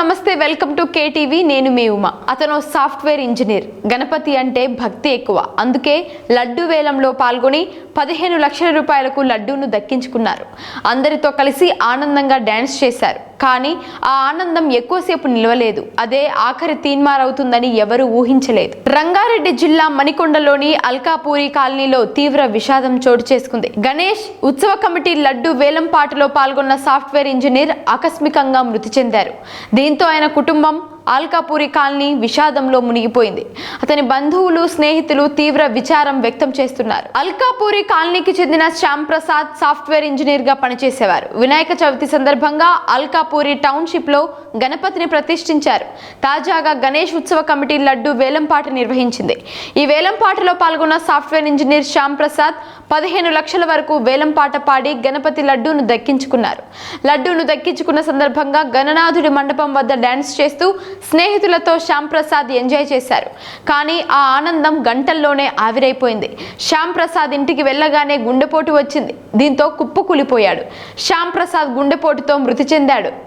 నమస్తే welcome to KTV. నేను మీ ఉమ. అతను సాఫ్ట్వేర్ ఇంజనీర్. గణపతి అంటే భక్తి ఎక్కువ. అందుకే లడ్డు వేలంలో పాల్గొని పదిహేను లక్షల రూపాయలకు లడ్డూను దక్కించుకున్నారు. అందరితో కలిసి ఆనందంగా డ్యాన్స్ చేశారు. కానీ ఆ ఆనందం ఎక్కువసేపు నిలవలేదు. అదే ఆఖరి తీన్మారవుతుందని ఎవరూ ఊహించలేదు. రంగారెడ్డి జిల్లా మణికొండలోని అల్కాపూరి కాలనీలో తీవ్ర విషాదం చోటు చేసుకుంది. గణేష్ ఉత్సవ కమిటీ లడ్డు వేలంపాటలో పాల్గొన్న సాఫ్ట్వేర్ ఇంజనీర్ ఆకస్మికంగా మృతి చెందారు. దీంతో ఆయన కుటుంబం ఆల్కాపూరి కాలనీ విషాదంలో మునిగిపోయింది. అతని బంధువులు స్నేహితులు తీవ్ర విచారం వ్యక్తం చేస్తున్నారు. అల్కాపూరి కాలనీకి చెందిన శ్యామ్ ప్రసాద్ సాఫ్ట్వేర్ ఇంజనీర్గా పనిచేసేవారు. వినాయక చవితి సందర్భంగా అల్కాపూరి టౌన్షిప్లో గణపతిని ప్రతిష్ఠించారు. తాజాగా గణేష్ ఉత్సవ కమిటీ లడ్డు వేలంపాట నిర్వహించింది. ఈ వేలంపాటలో పాల్గొన్న సాఫ్ట్వేర్ ఇంజనీర్ శ్యామ్ ప్రసాద్ పదిహేను లక్షల వరకు వేలంపాట పాడి గణపతి లడ్డూను దక్కించుకున్నారు. లడ్డూను దక్కించుకున్న సందర్భంగా గణనాథుడి మండపం వద్ద డాన్స్ చేస్తూ స్నేహితులతో శ్యామ్ ప్రసాద్ ఎంజాయ్ చేశారు. కానీ ఆ ఆనందం గంటల్లోనే ఆవిరైపోయింది. శ్యామ్ ప్రసాద్ ఇంటికి వెళ్ళగానే గుండెపోటు వచ్చింది. దీంతో కుప్పకూలిపోయాడు. శ్యామ్ ప్రసాద్ గుండెపోటుతో మృతి చెందాడు.